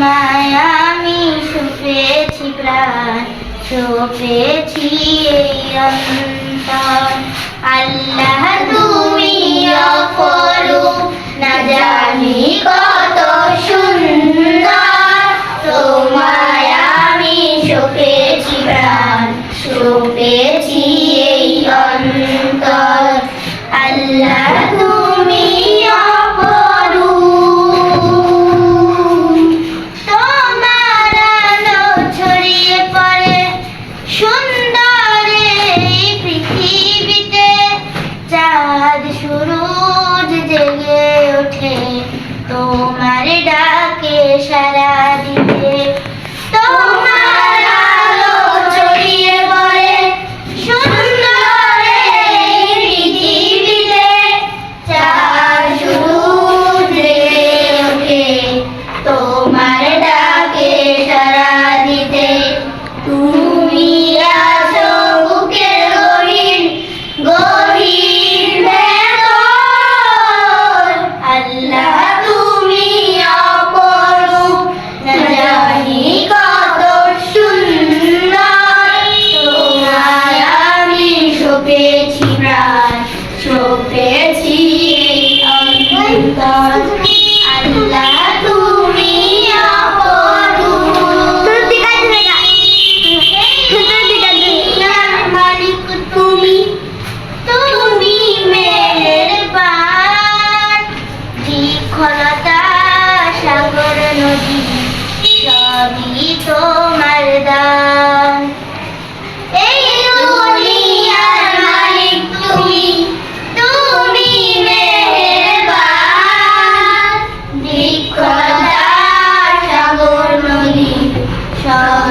তোমায় আমি সুপেছি প্রাণ সুপেছি এই অন্তর। আল্লাহ তোমার ডাকে সারা দিয়ে প্রাণ শোক পেয়েছি।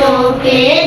শোকের